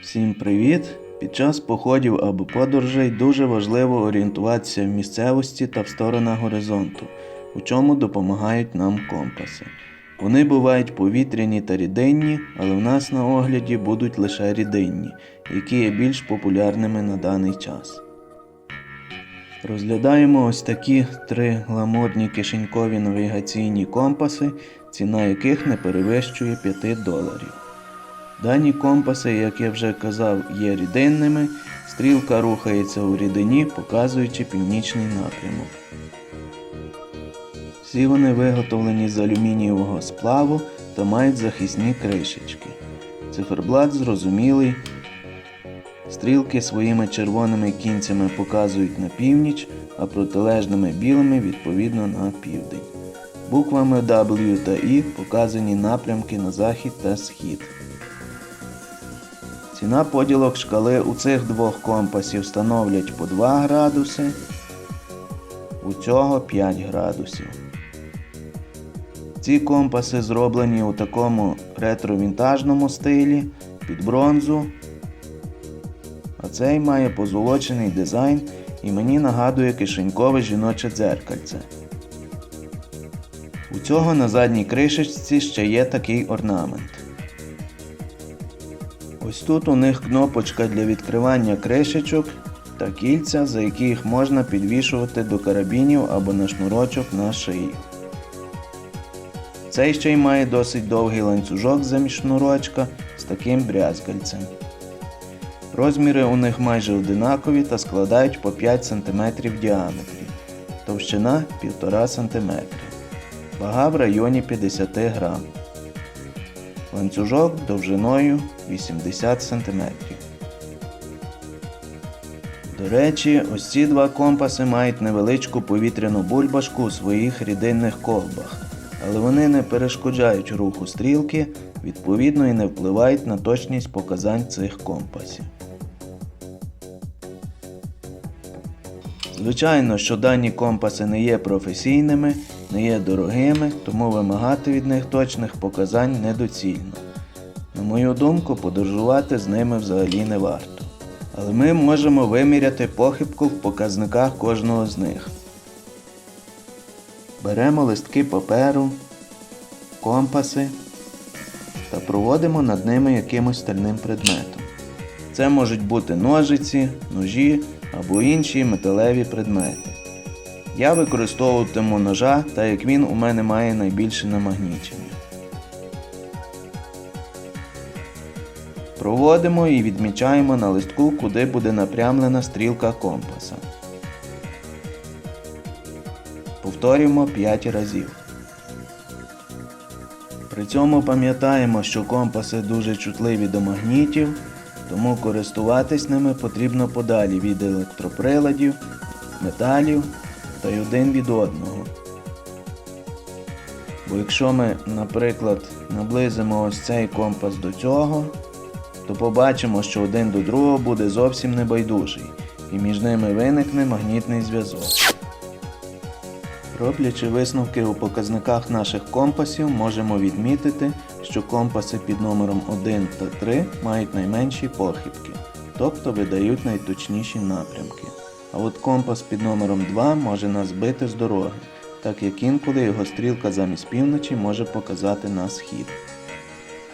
Всім привіт! Під час походів або подорожей дуже важливо орієнтуватися в місцевості та в сторонах горизонту, у чому допомагають нам компаси. Вони бувають повітряні та рідинні, але в нас на огляді будуть лише рідинні, які є більш популярними на даний час. Розглядаємо ось такі три гламурні кишенькові навігаційні компаси, ціна яких не перевищує 5 доларів. Дані компаси, як я вже казав, є рідинними. Стрілка рухається у рідині, показуючи північний напрямок. Всі вони виготовлені з алюмінієвого сплаву та мають захисні кришечки. Циферблат зрозумілий. Стрілки своїми червоними кінцями показують на північ, а протилежними білими відповідно на південь. Буквами W та I показані напрямки на захід та схід. Ціна поділок шкали у цих двох компасів становлять по 2 градуси, у цього 5 градусів. Ці компаси зроблені у такому ретро-вінтажному стилі під бронзу, а цей має позолочений дизайн і мені нагадує кишенькове жіноче дзеркальце. У цього на задній кришечці ще є такий орнамент. Ось тут у них кнопочка для відкривання кришечок та кільця, за які їх можна підвішувати до карабінів або на шнурочок на шиї. Цей ще й має досить довгий ланцюжок замість шнурочка з таким брязкальцем. Розміри у них майже одинакові та складають по 5 см в діаметрі, товщина 1,5 см. Вага в районі 50 грам. Ланцюжок довжиною 80 см. До речі, ось ці два компаси мають невеличку повітряну бульбашку у своїх рідинних колбах, але вони не перешкоджають руху стрілки, відповідно і не впливають на точність показань цих компасів. Звичайно, що дані компаси не є професійними, не є дорогими, тому вимагати від них точних показань недоцільно. На мою думку, подорожувати з ними взагалі не варто. Але ми можемо виміряти похибку в показниках кожного з них. Беремо листки паперу, компаси та проводимо над ними якимось стальним предметом. Це можуть бути ножиці, ножі або інші металеві предмети. Я використовуватиму ножа, так як він у мене має найбільше намагнічення. Проводимо і відмічаємо на листку, куди буде напрямлена стрілка компаса. Повторюємо 5 разів. При цьому пам'ятаємо, що компаси дуже чутливі до магнітів, тому користуватись ними потрібно подалі від електроприладів, металів та й один від одного. Бо якщо ми, наприклад, наблизимо ось цей компас до цього, то побачимо, що один до другого буде зовсім небайдужий, і між ними виникне магнітний зв'язок. Роблячи висновки у показниках наших компасів, можемо відмітити, що компаси під номером 1 та 3 мають найменші похибки, тобто видають найточніші напрямки. А от компас під номером 2 може нас збити з дороги, так як інколи його стрілка замість півночі може показати на схід.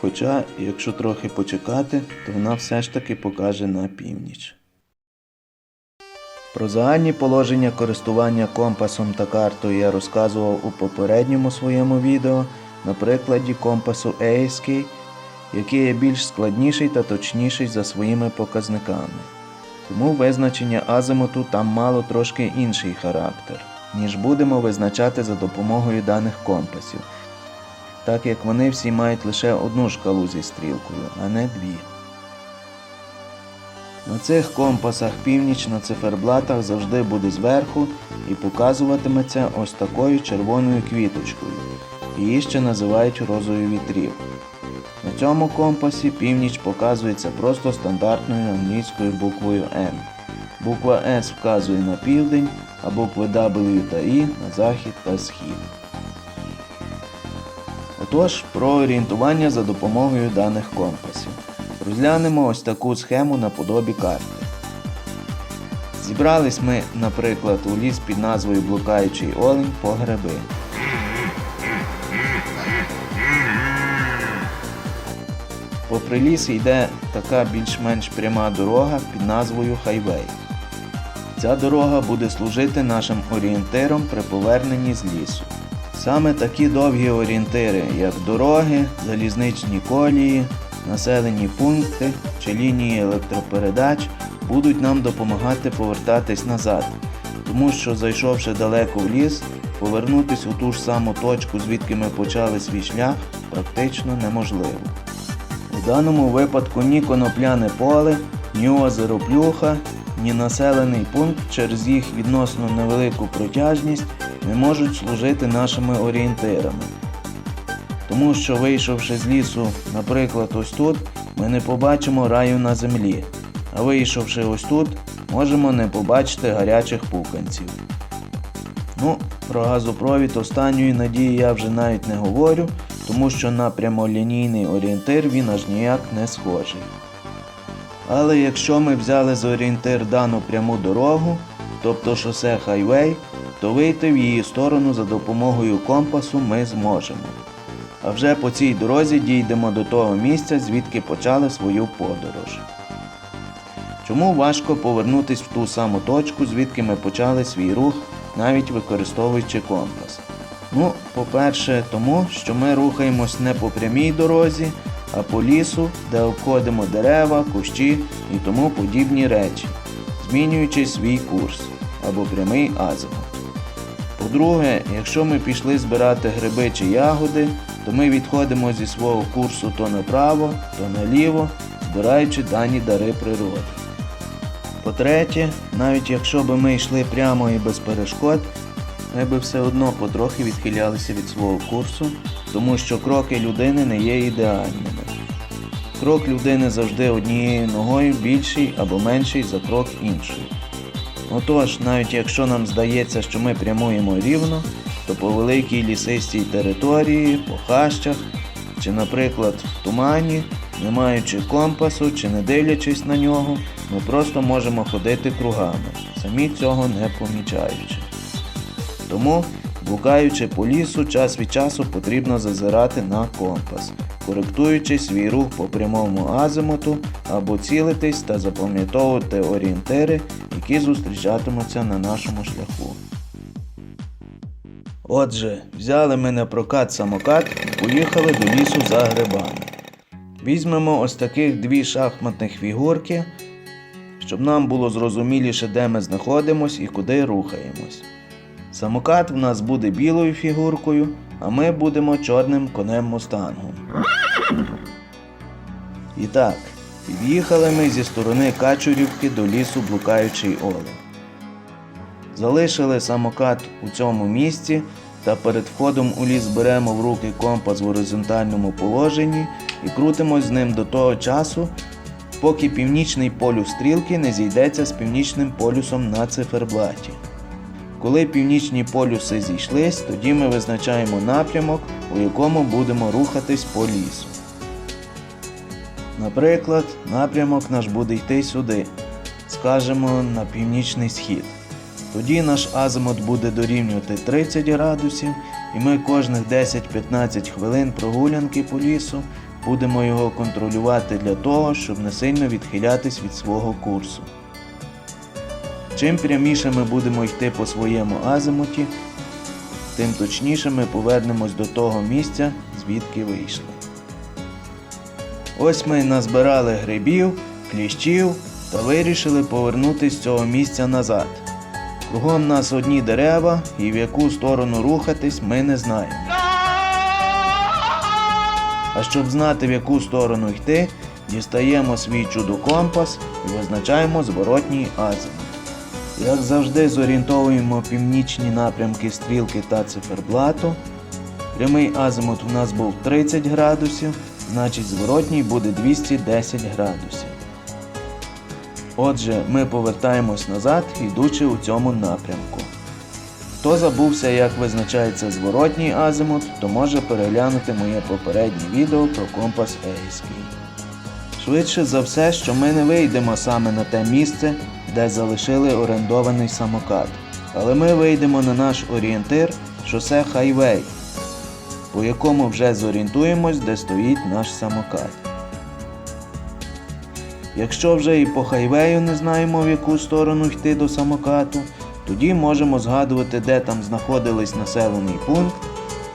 Хоча, якщо трохи почекати, то вона все ж таки покаже на північ. Про загальні положення користування компасом та картою я розказував у попередньому своєму відео на прикладі компасу ASK, який є більш складніший та точніший за своїми показниками. Тому визначення азимуту там мало трошки інший характер, ніж будемо визначати за допомогою даних компасів, так як вони всі мають лише одну шкалу зі стрілкою, а не дві. На цих компасах північ на циферблатах завжди буде зверху і показуватиметься ось такою червоною квіточкою. Її ще називають розою вітрів. На цьому компасі північ показується просто стандартною англійською буквою N. Буква S вказує на південь, а букви W та I на захід та схід. Отож, про орієнтування за допомогою даних компасів. Розглянемо ось таку схему наподобі карти. Зібрались ми, наприклад, у ліс під назвою Блукаючий Олень по гриби. Попри ліс йде така більш-менш пряма дорога під назвою Хайвей. Ця дорога буде служити нашим орієнтиром при поверненні з лісу. Саме такі довгі орієнтири, як дороги, залізничні колії, населені пункти чи лінії електропередач, будуть нам допомагати повертатись назад, тому що зайшовши далеко в ліс, повернутись у ту ж саму точку, звідки ми почали свій шлях, практично неможливо. У даному випадку ні конопляне поле, ні озеро Плюха, ні населений пункт через їх відносно невелику протяжність не можуть служити нашими орієнтирами. Тому що, вийшовши з лісу, наприклад, ось тут, ми не побачимо раю на землі, а вийшовши ось тут, можемо не побачити гарячих пуканців. Ну, про газопровід останньої надії я вже навіть не говорю, тому що на прямолінійний орієнтир він аж ніяк не схожий. Але якщо ми взяли за орієнтир дану пряму дорогу, тобто шосе хайвей, то вийти в її сторону за допомогою компасу ми зможемо. А вже по цій дорозі дійдемо до того місця, звідки почали свою подорож. Чому важко повернутись в ту саму точку, звідки ми почали свій рух, навіть використовуючи компас? Ну, по-перше, тому що ми рухаємось не по прямій дорозі, а по лісу, де обходимо дерева, кущі і тому подібні речі, змінюючи свій курс або прямий азимут. По-друге, якщо ми пішли збирати гриби чи ягоди, то ми відходимо зі свого курсу то направо, то наліво, збираючи дані дари природи. По-третє, навіть якщо би ми йшли прямо і без перешкод, ми би все одно потрохи відхилялися від свого курсу, тому що кроки людини не є ідеальними. Крок людини завжди однією ногою більший або менший за крок іншої. Отож, навіть якщо нам здається, що ми прямуємо рівно, то по великій лісистій території, по хащах, чи, наприклад, в тумані, не маючи компасу чи не дивлячись на нього, ми просто можемо ходити кругами, самі цього не помічаючи. Тому, блукаючи по лісу, час від часу потрібно зазирати на компас, коректуючи свій рух по прямому азимуту або цілитись та запам'ятовувати орієнтири, які зустрічатимуться на нашому шляху. Отже, взяли ми на прокат самокат і поїхали до лісу за грибами. Візьмемо ось таких дві шахматних фігурки, щоб нам було зрозуміліше, де ми знаходимось і куди рухаємось. Самокат в нас буде білою фігуркою, а ми будемо чорним конем мустангом. І так, під'їхали ми зі сторони Качурівки до лісу блукаючий олень. Залишили самокат у цьому місці та перед входом у ліс беремо в руки компас в горизонтальному положенні і крутимось з ним до того часу, поки північний полюс стрілки не зійдеться з північним полюсом на циферблаті. Коли північні полюси зійшлись, тоді ми визначаємо напрямок, у якому будемо рухатись по лісу. Наприклад, напрямок наш буде йти сюди, скажемо на північний схід. Тоді наш азимут буде дорівнювати 30 градусів, і ми кожних 10-15 хвилин прогулянки по лісу будемо його контролювати для того, щоб не сильно відхилятись від свого курсу. Чим пряміше ми будемо йти по своєму азимуті, тим точніше ми повернемось до того місця, звідки вийшли. Ось ми назбирали грибів, кліщів та вирішили повернутися з цього місця назад. Кругом нас одні дерева, і в яку сторону рухатись ми не знаємо. А щоб знати, в яку сторону йти, дістаємо свій чудо-компас і визначаємо зворотній азимут. Як завжди, зорієнтовуємо північні напрямки стрілки та циферблату. Прямий азимут у нас був 30 градусів, значить зворотній буде 210 градусів. Отже, ми повертаємось назад, йдучи у цьому напрямку. Хто забувся, як визначається зворотній азимут, то може переглянути моє попереднє відео про компас Ейський. Швидше за все, що ми не вийдемо саме на те місце, де залишили орендований самокат. Але ми вийдемо на наш орієнтир шосе Хайвей, по якому вже зорієнтуємось, де стоїть наш самокат. Якщо вже і по хайвею не знаємо, в яку сторону йти до самокату, тоді можемо згадувати, де там знаходились населений пункт,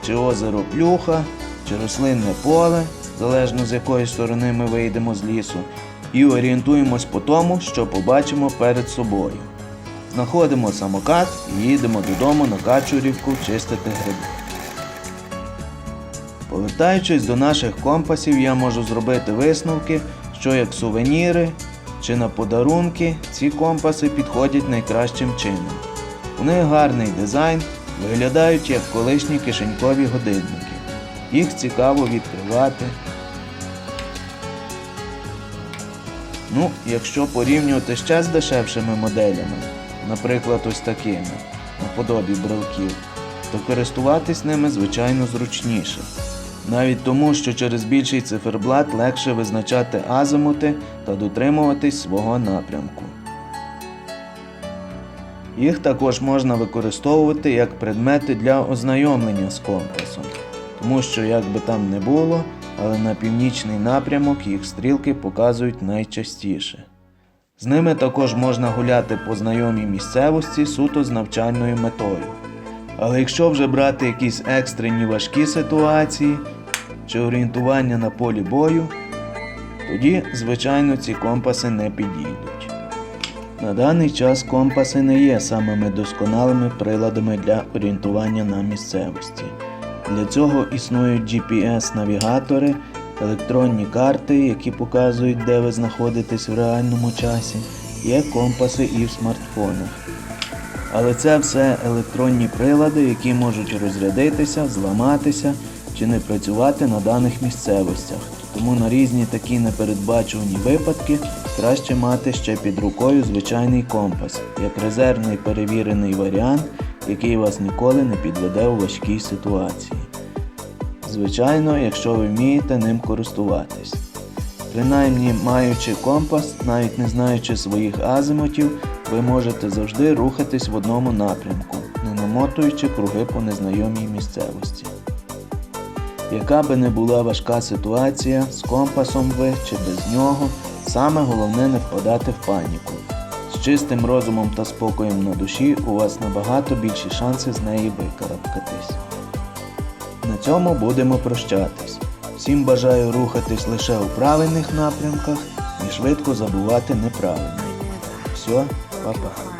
чи озеро Плюха, чи рослинне поле, залежно з якої сторони ми вийдемо з лісу, і орієнтуємось по тому, що побачимо перед собою. Знаходимо самокат і їдемо додому на Качурівку чистити гриби. Повертаючись до наших компасів, я можу зробити висновки, що як сувеніри чи на подарунки ці компаси підходять найкращим чином. У них гарний дизайн, виглядають як колишні кишенькові годинники. Їх цікаво відкривати. Ну, якщо порівнювати ще з дешевшими моделями, наприклад, ось такими, наподобі брелків, то користуватись ними звичайно зручніше. Навіть тому, що через більший циферблат легше визначати азимути та дотримуватись свого напрямку. Їх також можна використовувати як предмети для ознайомлення з компасом, тому що, як би там не було, але на північний напрямок їх стрілки показують найчастіше. З ними також можна гуляти по знайомій місцевості суто з навчальною метою. Але якщо вже брати якісь екстрені важкі ситуації чи орієнтування на полі бою, тоді, звичайно, ці компаси не підійдуть. На даний час компаси не є самими досконалими приладами для орієнтування на місцевості. Для цього існують GPS-навігатори, електронні карти, які показують, де ви знаходитесь в реальному часі, є компаси і в смартфонах. Але це все електронні прилади, які можуть розрядитися, зламатися чи не працювати на даних місцевостях. Тому на різні такі непередбачувані випадки краще мати ще під рукою звичайний компас, як резервний перевірений варіант, який вас ніколи не підведе у важкій ситуації. Звичайно, якщо ви вмієте ним користуватись. Принаймні, маючи компас, навіть не знаючи своїх азимутів, ви можете завжди рухатись в одному напрямку, не намотуючи круги по незнайомій місцевості. Яка би не була важка ситуація, з компасом ви чи без нього, саме головне не впадати в паніку. Чистим розумом та спокоєм на душі у вас набагато більші шанси з неї викарабкатись. На цьому будемо прощатись. Всім бажаю рухатись лише у правильних напрямках і швидко забувати неправильні. Все, па-па.